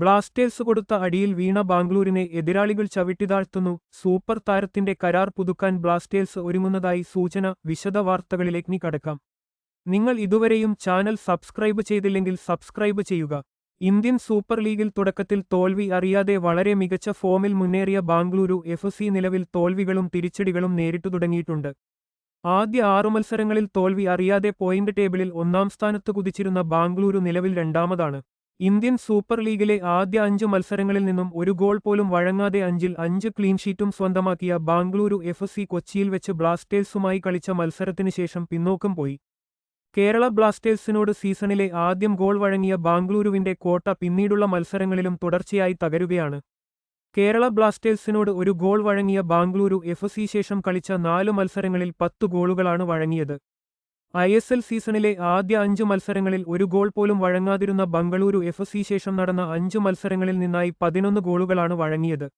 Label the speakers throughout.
Speaker 1: Blasters കൊടുത്ത അടിയിൽ വീണ ബാംഗ്ലൂരിനെ എതിരാളികൾ ചവിട്ടിതാഴ്ത്തുന്നു. സൂപ്പർ താരത്തിന്റെ കരാർ പുതുക്കാൻ ബ്ലാസ്റ്റേഴ്സ് ഒരുങ്ങുന്നതായി സൂചന വിശദ വാർത്തകളിലേക്ക് കടക്കാം. നിങ്ങൾ ഇതുവരെയും ചാനൽ സബ്സ്ക്രൈബ് ചെയ്തില്ലെങ്കിൽ സബ്സ്ക്രൈബ് ചെയ്യുക. ഇന്ത്യൻ സൂപ്പർ ലീഗിൽ തുടക്കത്തിൽ തോൽവി അറിയാതെ വളരെ മികച്ച ഫോമിൽ മുന്നേറിയ ബാംഗ്ലൂരു എഫ് നിലവിൽ തോൽവികളും തിരിച്ചടികളും നേരിട്ടു തുടങ്ങിയിട്ടുണ്ട്. ആദ്യ ആറു മത്സരങ്ങളിൽ തോൽവി അറിയാതെ പോയിന്റ് ടേബിളിൽ ഒന്നാം സ്ഥാനത്ത് കുതിച്ചിരുന്ന ബാംഗ്ലൂരു നിലവിൽ രണ്ടാമതാണ്. ഇന്ത്യൻ സൂപ്പർ ലീഗിലെ ആദ്യ അഞ്ച് മത്സരങ്ങളിൽ നിന്നും ഒരു ഗോൾ പോലും വഴങ്ങാതെ അഞ്ചിൽ അഞ്ച് ക്ലീൻഷീറ്റും സ്വന്തമാക്കിയ ബാംഗ്ലൂരു എഫ് സി കൊച്ചിയിൽ വെച്ച് ബ്ലാസ്റ്റേഴ്സുമായി കളിച്ച മത്സരത്തിനു ശേഷം പിന്നോക്കം പോയി. കേരള ബ്ലാസ്റ്റേഴ്സിനോട് സീസണിലെ ആദ്യം ഗോൾ വഴങ്ങിയ ബാംഗ്ലൂരുവിന്റെ കോട്ട പിന്നീടുള്ള മത്സരങ്ങളിലും തുടർച്ചയായി തകരുകയാണ്. കേരള ബ്ലാസ്റ്റേഴ്സിനോട് ഒരു ഗോൾ വഴങ്ങിയ ബാംഗ്ലൂരു എഫ് ശേഷം കളിച്ച നാല് മത്സരങ്ങളിൽ പത്തു ഗോളുകളാണ് വഴങ്ങിയത്. ഐ എസ് എൽ സീസണിലെ ആദ്യ അഞ്ചു മത്സരങ്ങളിൽ ഒരു ഗോൾ പോലും വഴങ്ങാതിരുന്ന ബംഗളൂരു എഫ് സി ശേഷം നടന്ന അഞ്ചു മത്സരങ്ങളിൽ നിന്നായി പതിനൊന്ന് ഗോളുകളാണ് വഴങ്ങിയത്.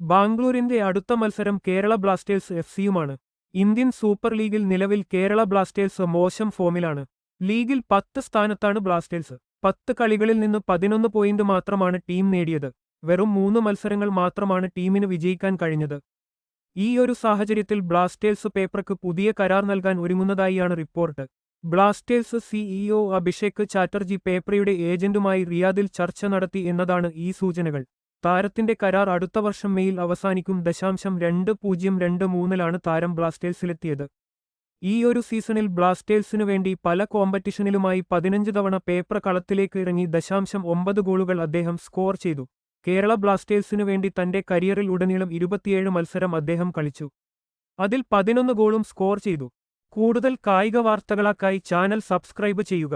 Speaker 1: ബാംഗ്ലൂരിന്റെ അടുത്ത മത്സരം കേരള ബ്ലാസ്റ്റേഴ്സ് എഫ് സിയുമാണ്. ഇന്ത്യൻ സൂപ്പർ ലീഗിൽ നിലവിൽ കേരള ബ്ലാസ്റ്റേഴ്സ് മോശം ഫോമിലാണ്. ലീഗിൽ പത്ത് സ്ഥാനത്താണ് ബ്ലാസ്റ്റേഴ്സ്. പത്ത് കളികളിൽ നിന്ന് പതിനൊന്ന് പോയിന്റ് മാത്രമാണ് ടീം നേടിയത്. വെറും മൂന്ന് മത്സരങ്ങൾ മാത്രമാണ് ടീമിന് വിജയിക്കാൻ കഴിഞ്ഞത്. ഈ ഒരു സാഹചര്യത്തിൽ ബ്ലാസ്റ്റേഴ്സ് പേപ്പർക്ക് പുതിയ കരാർ നൽകാൻ ഒരുങ്ങുന്നതായാണ് report. Blasters CEO Abhishek Chatterjee പേപ്പറിയുടെ ഏജന്റുമായി റിയാദിൽ ചർച്ച നടത്തി എന്നതാണ് ഈ സൂചനകൾ. താരത്തിന്റെ കരാർ അടുത്ത വർഷം മെയിൽ അവസാനിക്കും ദശാംശം രണ്ട് പൂജ്യം രണ്ട് മൂന്നിലാണ് താരം ബ്ലാസ്റ്റേഴ്സിലെത്തിയത്. ഈ ഒരു സീസണിൽ ബ്ലാസ്റ്റേഴ്സിനു വേണ്ടി പല കോമ്പറ്റീഷനിലുമായി പതിനഞ്ച് തവണ പേപ്പർ കളത്തിലേക്ക് ഇറങ്ങി ദശാംശം ഒമ്പത് ഗോളുകൾ അദ്ദേഹം സ്കോർ ചെയ്തു. കേരള ബ്ലാസ്റ്റേഴ്സിനു വേണ്ടി തന്റെ കരിയറിൽ ഉടനീളം ഇരുപത്തിയേഴ് മത്സരം അദ്ദേഹം കളിച്ചു. അതിൽ പതിനൊന്ന് ഗോളും സ്കോർ ചെയ്തു. കൂടുതൽ കായിക വാർത്തകളാക്കായി ചാനൽ സബ്സ്ക്രൈബ് ചെയ്യുക.